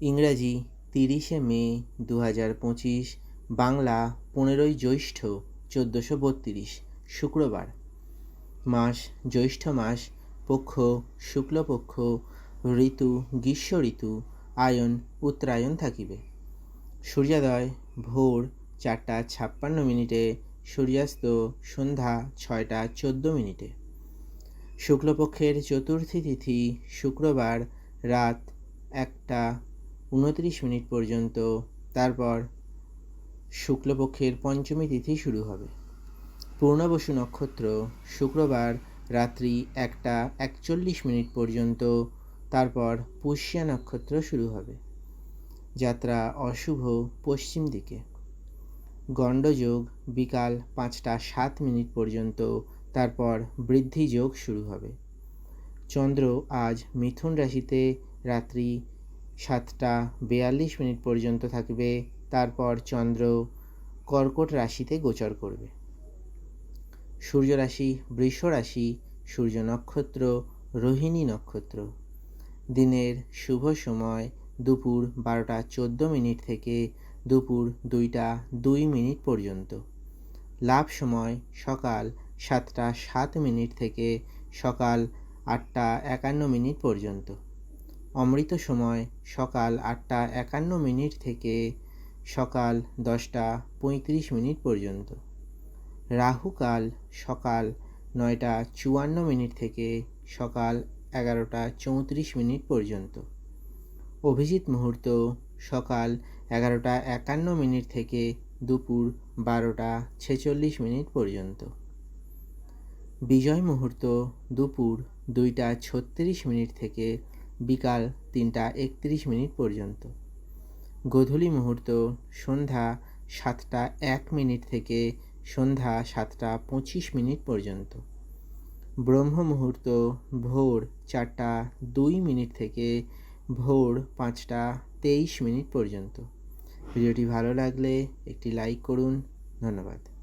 ইংরাজি তিরিশে মে দু হাজার পঁচিশ, বাংলা পনেরোই জ্যৈষ্ঠ চোদ্দোশো বত্রিশ, শুক্রবার। মাস, জ্যৈষ্ঠ মাস, পক্ষ, শুক্লপক্ষ, ঋতু, গ্রীষ্ম ঋতু, আয়ন, উত্তরায়ণ থাকিবে। সূর্যোদয়, ভোর চারটা ছাপ্পান্ন মিনিটে, সূর্যাস্ত সন্ধ্যা ছয়টা চোদ্দ মিনিটে। শুক্লপক্ষের চতুর্থী তিথি শুক্রবার, রাত একটা উনত্রিশ মিনিট পর্যন্ত। তারপর শুক্লপক্ষের পঞ্চমী তিথি শুরু হবে। পূর্ণবসু নক্ষত্র শুক্রবার রাত্রি একটা একচল্লিশ মিনিট পর্যন্ত। তারপর পুষ্যা নক্ষত্র শুরু হবে। যাত্রা অশুভ পশ্চিম দিকে। গণ্ডযোগ বিকাল পাঁচটা সাত মিনিট পর্যন্ত। তারপর বৃদ্ধি যোগ শুরু হবে। চন্দ্র আজ মিথুন রাশিতে, রাত্রি সাতটা বেয়াল্লিশ মিনিট পর্যন্ত থাকবে। তারপর চন্দ্র কর্কট রাশিতে গোচর করবে। সূর্য রাশি, বৃষ রাশি, সূর্য নক্ষত্র, রোহিণী নক্ষত্র। দিনের শুভ সময় দুপুর বারোটা চোদ্দ মিনিট থেকে দুপুর দুইটা দুই মিনিট পর্যন্ত। লাভ সময় সকাল সাতটা সাত মিনিট থেকে সকাল আটটা একান্ন মিনিট পর্যন্ত। অমৃত সময় সকাল আটটা একান্ন মিনিট থেকে সকাল দশটা পঁয়ত্রিশ মিনিট পর্যন্ত। রাহুকাল সকাল নয়টা চুয়ান্ন মিনিট থেকে সকাল এগারোটা চৌত্রিশ মিনিট পর্যন্ত। অভিজিৎ মুহূর্ত সকাল এগারোটা একান্ন মিনিট থেকে দুপুর বারোটা ছেচল্লিশ মিনিট পর্যন্ত। বিজয় মুহূর্ত দুপুর দুইটা ছত্রিশ মিনিট থেকে বিকাল তিনটা একত্রিশ মিনিট পর্যন্ত। গোধূলি মুহূর্ত, সন্ধ্যা সাতটা এক মিনিট থেকে সন্ধ্যা সাতটা পঁচিশ মিনিট পর্যন্ত। ব্রহ্ম মুহূর্ত, ভোর চারটা দুই মিনিট থেকে ভোর পাঁচটা তেইশ মিনিট পর্যন্ত। ভিডিওটি ভালো লাগলে একটি লাইক করুন। ধন্যবাদ।